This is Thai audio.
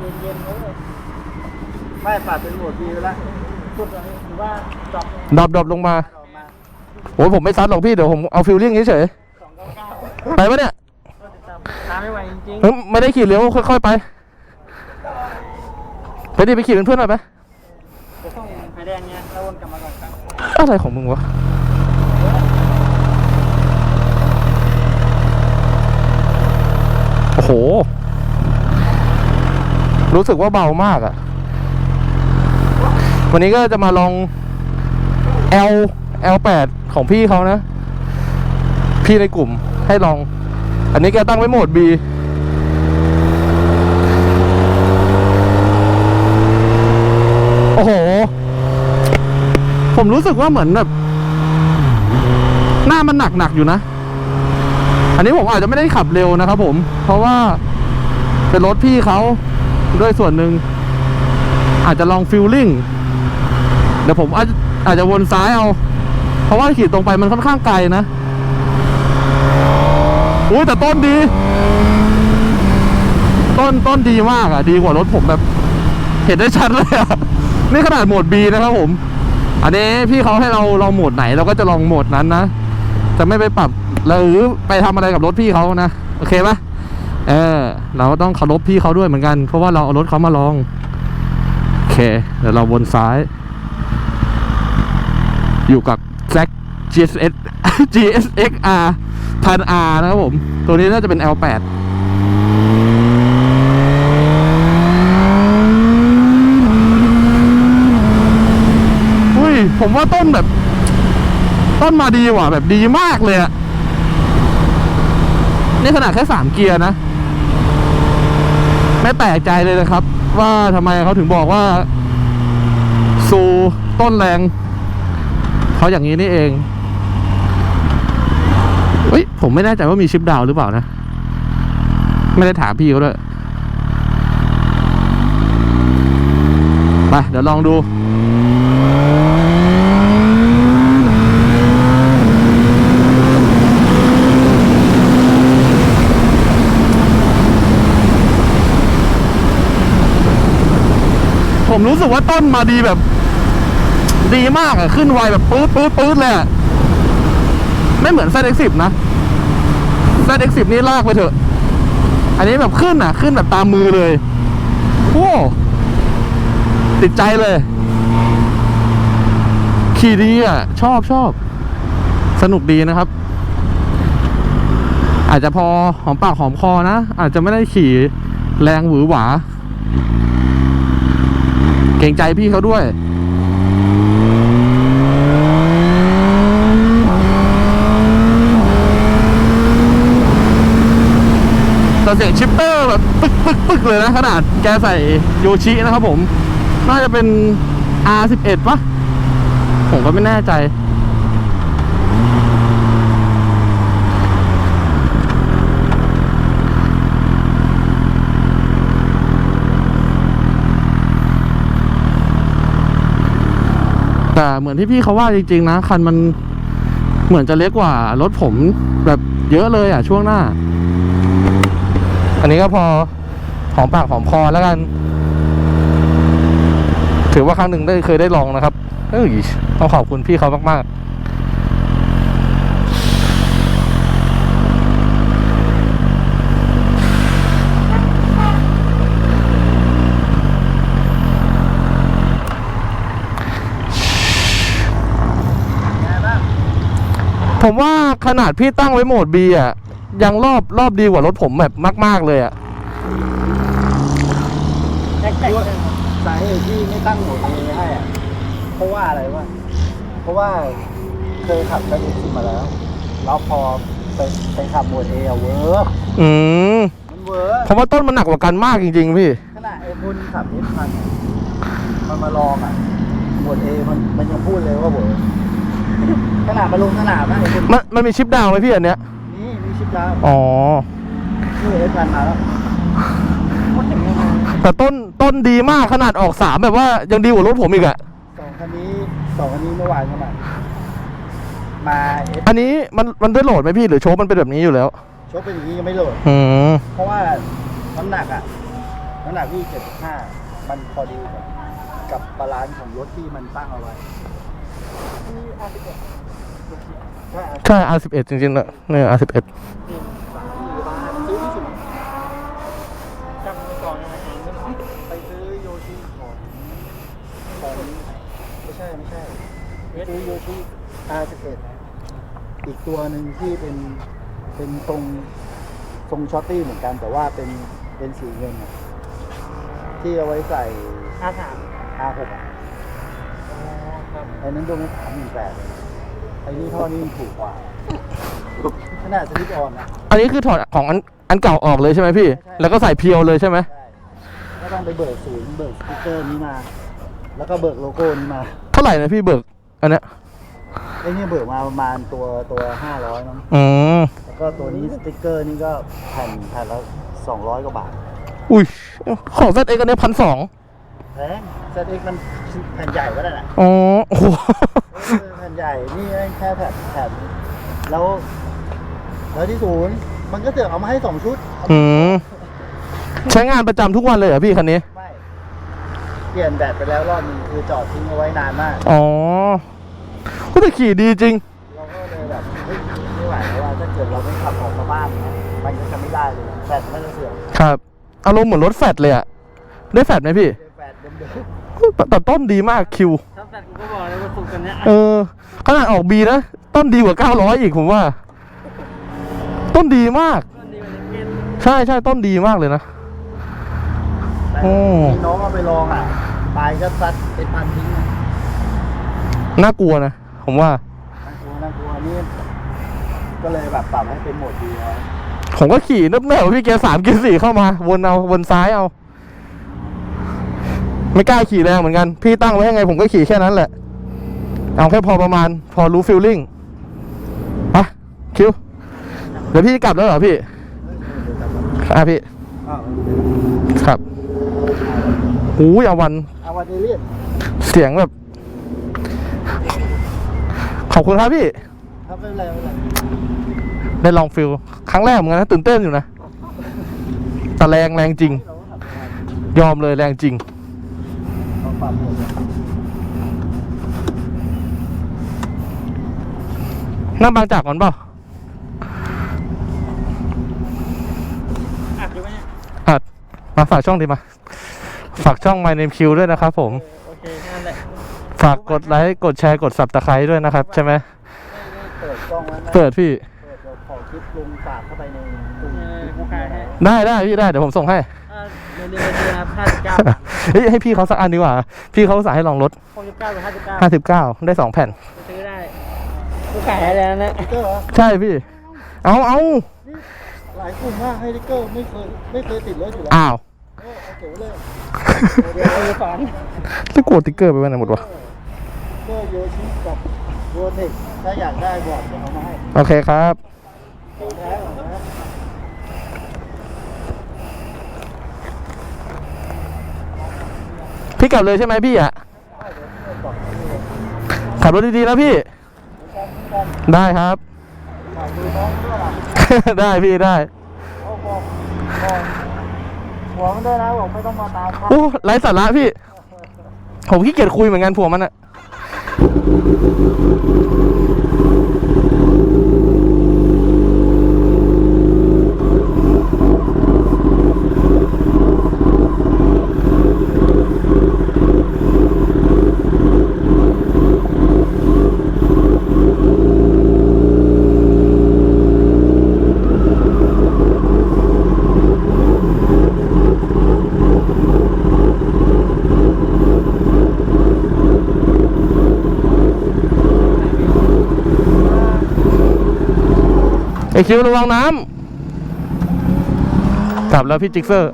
เย็นๆเขาเลยไม่ปรับเป็นโหมดดีไปแล้วสุดเลยหรือว่าดรอปดรอปดรอปลงมาออกมาโอ้ยผมไม่ซัดหรอกพี่เดี๋ยวผมเอาฟิลลิ่งเฉยสองเก้าเก้าๆไปปะเนี่ยก็ติดตามตามไม่ไหวจริงเฮ้ยไม่ได้ขี่เร็วค่อยๆไปไปดิไปขี่เป็นเพื่อนหน่อยไปๆจะต้องไฟแดงเนี้ยแล้ววนกลับมาก่อนครับอะไรของมึงวะโอ้โห รู้สึกว่าเบามากอะวันนี้ก็จะมาลอง L L8 ของพี่เขานะ พี่ในกลุ่มให้ลอง อันนี้แกตั้งไว้โหมด B โอ้โห ผมรู้สึกว่าเหมือนแบบ หน้ามันหนักหนักอยู่นะ อันนี้ผมอาจจะไม่ได้ขับเร็วนะครับผม เพราะว่าเป็นรถพี่เขา ด้วยส่วนหนึ่งอาจจะลองฟิลลิ่งเดี๋ยวผมอาจอาจจะวนซ้ายเอา เพราะว่าขี่ตรงไปมันค่อนข้างไกลนะอุ้ยแต่ต้นดี ต้นต้นดีมากอะ ดีกว่ารถผมแบบ เห็นได้ชัดเลยอะนี่ขนาดโหมด B นะครับผม อันนี้พี่เขาให้เราลองโหมดไหนเราก็จะลองโหมดนั้นนะ จะไม่ไปปรับหรือไปทำอะไรกับรถพี่เขานะ โอเคปะ เออ เราต้องเคารพพี่เขาด้วยเหมือนกัน เพราะว่าเราเอารถเขามาลอง โอเค เดี๋ยวเราวนซ้าย อยู่กับแจ็ค GSS GSXR พัน R นะครับผม ตัวนี้น่าจะเป็น L8 อุ้ย ผมว่าต้นแบบ ต้นมาดีว่ะ แบบดีมากเลยอะนี่ขนาดแค่สามเกียร์นะ ไม่แปลกใจเลยนะครับ ว่าทำไมเขาถึงบอกว่าซูต้นแรงเพราะอย่างนี้นี่เองเฮ้ยผมไม่แน่ใจว่ามีชิปดาวหรือเปล่านะ ไม่ได้ถามพี่เขาด้วยไปเดี๋ยวลองดู ผมรู้สึกว่าต้นมาดีแบบ ดีมากอะขึ้นไวแบบปื๊ดปื๊ดปื๊ดเลยอะไม่เหมือน ZX10 นะ ZX10 นี่ลากไปเถอะ อันนี้แบบขึ้นอะขึ้นแบบตามมือเลยโอ้ติดใจเลย ขี่ดีอะชอบชอบ สนุกดีนะครับ อาจจะพอหอมปากหอมคอนะ อาจจะไม่ได้ขี่แรงหวือหวา เกรงใจพี่เขาด้วยแต่เสียงชิปเตอร์แบบปึ๊กปึ๊กปึ๊กเลยนะ ขนาดแกใส่โยชินะครับผม น่าจะเป็น R11 ปะผมก็ไม่แน่ใจ แต่เหมือนที่พี่เขาว่าจริง ๆ นะ คันมันเหมือนจะเล็กกว่ารถผมแบบเยอะเลยอะช่วงหน้า อันนี้ก็พอหอมปากหอมคอแล้วกัน ถือว่าครั้งหนึ่งได้เคยได้ลองนะครับเอ้ยต้องขอบคุณพี่เขามากๆ ผมว่าขนาดพี่ตั้งไว้โหมด B อะ ยังรอบรอบดีกว่ารถผมแบบมาก ๆ เลยอะแท็กซี่สาเหตุที่ไม่ตั้งโหมดเอให้อะเพราะว่าอะไรวะเพราะว่าเคยขับไปอีกมาแล้ว แล้วพอไปไปขับโหมดเอะเวิร์กอืมมันเวิร์กผมว่าต้นมันหนักกว่ากันมากจริง ๆ พี่ ขนาดไอ้คุณขับเอสพันมันมาลองอะโหมดเอมันมันยังพูดเลยว่าเวิร์ก ขนาดมาลงสนามนะไอ้คุณมันมันมีชิปดาวน์ไหมพี่อันเนี้ย นี่มีชิปแล้วอ๋อ นี่เอสพันมาแล้วพูดถึงยังไงแต่ต้นต้นดีมากขนาดออกสามแบบว่ายังดีกว่ารถผมอีกอะสองคันนี้สองคันนี้เมื่อวานเข้ามามาเอสอันนี้มันมันได้โหลดไหมพี่หรือโชว์มันเป็นแบบนี้อยู่แล้ว ชกเป็นอย่างนี้ยังไม่โหลด อืมเพราะว่าน้ำหนักอะ น้ำหนักพี่เจ็ดห้ามันพอดีกับกับบาลานซ์ของรถที่มันตั้งเอาไว้ ใช่ใช่ R11 จริงๆนะเนี่ย R11 ซื้อที่สุดจำไปก่อนนะไปซื้อโยชิของของไม่ใช่ไม่ใช่ไปซื้อโยชิ R11 อีกตัวหนึ่งที่เป็นเป็นทรงทรงช็อตตี้เหมือนกัน แต่ว่าเป็นเป็นสีเงินอะที่เอาไว้ใส่อาสาม R6 อะอ๋อครับ ไอ้นั้นตัวนี้สามหมื่นแปดไอ้นี่ท่อนี่ถูกกว่าขนาดสลิปออนอะอันนี้คือถอดของอันอันเก่าออกเลยใช่ไหมพี่ ใช่ แล้วก็ใส่เพียวเลยใช่ไหมใช่ก็ต้องไปเบิกศูนย์เบิกสติ๊กเกอร์นี้มา แล้วก็เบิกโลโก้นี้มาเท่าไหร่นะพี่เบิกอันเนี้ยไอ้นี่เบิกมาประมาณตัวตัวห้าร้อยมั้งอืมแล้วก็ตัวนี้สติ๊กเกอร์นี่ก็แผ่นแผ่นละสองร้อยกว่าบาท อุ้ยของ ZX อันเนี้พันสอง แพง ZX มันแผ่นใหญ่ก็ได้น่ะอ๋อโอ้โหเออแผ่นใหญ่นี่แค่แผ่นแผ่นแล้วแล้วที่ศูนย์มันก็เสือกเอามาให้สองชุดเอาอืมใช้งานประจำทุกวันเลยเหรอพี่คันนี้ ไม่เปลี่ยนแบตไปแล้วรอบนึงคือจอดทิ้งเอาไว้นานมาก อ๋อก็แต่ขี่ดีจริง เราก็เลยแบบเฮ้ยไม่ไหวแล้วว่าถ้าเกิดเราไม่ขับออกมาบ้านเนี่ยมันก็จะไม่ได้เลยแบตมันจะเสื่อมครับ อารมณ์เหมือนรถแฟดเลยอะได้แฟดไหมพี่แบตเดิมแต่ แต่ต้นดีมากคิวถ้าแฟนกูก็บอกเลยว่าสุกกันเนี้ยเออขนาดออกบีนะ ต้นดีกว่า900อีกผมว่า ต้นดีมากก็ดีกว่าเกนใช่ใช่ต้นดีมากเลยนะๆแต่โอ้มีน้องเอาไปลองอะปลายก็ซัดเป็นพันทิ้งอะน่ากลัวนะ ผมว่า น่ากลัวน่ากลัวนี่ก็เลยแบบปรับให้เป็นโหมดดีไว้ผมก็ขี่นึกแม่ว่าพี่เกียร์สามเกียร์สี่เข้ามา วนเอาวนซ้ายเอา ไม่กล้าขี่แรงเหมือนกัน พี่ตั้งไว้ยังไงผมก็ขี่แค่นั้นแหละ เอาแค่พอประมาณ พอรู้ฟิลลิ่งไปคิว เดี๋ยวพี่กลับแล้วเหรอพี่ อะพี่ ครับหูยอาวันอาวันเดเลียนเสียงแบบ ขอบคุณครับพี่ ครับไม่เป็นไรไม่เป็นไรได้ลองฟิลครั้งแรกเหมือนกันนะตื่นเต้นอยู่นะแต่แรงแรงจริง ยอมเลยแรงจริง ปรับโหมดเลยนั่งบางจากก่อนเปล่าอัดอยู่ไหมเนี่ยอัดมาฝากช่องดีมา ฝากช่อง My Name Q ด้วยนะครับผม โอเคแค่นั้นแหละฝากกดไลค์กดแชร์กด subscribe ด้วยนะครับ ใช่ไหมเปิดกล้องแล้วนะเปิดพี่ เปิดเดี๋ยวขอคลิปลุงฝากเข้าไปในกลุ่มเออกูขายให้ ได้ได้พี่ได้เดี๋ยวผมส่งให้อ่า เดือนเดือนเดือนครับห้าสิบเก้าเฮ้ยให้พี่เขาสักอันดีกว่า พี่เขาสั่งให้ลองลดหกสิบเก้าหรือห้าสิบเก้า59ได้2แผ่นซื้อได้กูขายให้แล้วนะใช่พี่ เอาเอาหลายกลุ่มมากให้ติ๊กเกอร์ไม่เคยไม่เคยติดรถอยู่แล้วอ้าวเออเอาเก็บไว้เลยเดี๋ยวกูสอนจะกดติ๊กเกอร์ไปไว้ไหนหมดวะกอร์โยชิกับโรเทคถ้าอยากได้บอกเดี๋ยวเอามาให้โอเคครับ ของแท้ของแท้ พี่กลับเลยใช่ไหมพี่อะขับรถดีๆนะพี่ ได้ครับ ได้พี่ได้หัวมันด้วยนะผมไม่ต้องมาตามครับโอ้ไร้สาระพี่ ผมขี้เกียจคุยเหมือนกันผัวมันอะ ไอคิวระวังน้ำกลับแล้วพี่จิกเซอร์